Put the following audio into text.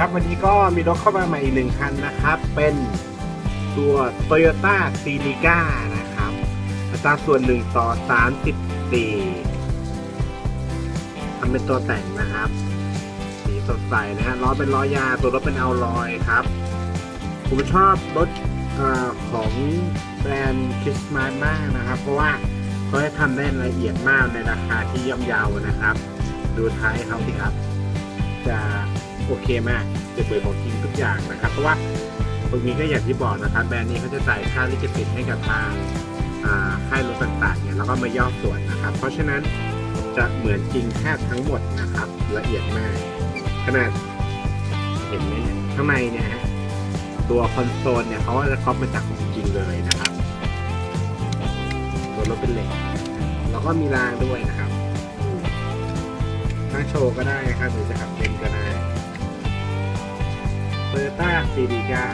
ครับวันนี้ก็มีรถเข้ามาใหม่อีกหนึ่งคันนะครับ เป็นตัว Toyota c e n i c a นะครับอัตราส่วน 1 ต่อ 34ทำเป็นตัวแต่งนะครับสีสดใสนะฮะล้อเป็นล้อยาตัวรถเป็นเอาลอยครับ ผมชอบรถอของแบรนด์คิสมาร์มากนะครับ เพราะว่าเขาให้ทำได้ละเอียดมากในราคาที่ย่อมเยาวนะครับ ดูท้ายเขาสิครับ จะ โอเคมากจะเปิดของจริงทุกอย่างนะครับ เพราะว่าตรงนี้ก็อย่างที่บอกนะครับ แบรนด์นี้เขาจะจ่ายค่าลิขสิทธิ์ให้กับทางอ่าค่ายรถต่างๆเนี่ยแล้วก็มาย่อส่วนนะครับ เพราะฉะนั้นจะเหมือนจริงแทบทั้งหมดนะครับละเอียดมาก ขนาดเห็นไหมเนี่ยข้างในเนี่ยฮะตัวคอนโซลเนี่ยเขาก็จะครอบมาจากของจริงเลยนะครับตัวรถเป็นเหล็กแล้วก็มีรางด้วยนะครับนั่งโชว์ก็ได้นะครับหรือจะขับเล่นก็ได้ โตโยต้าซีดีกา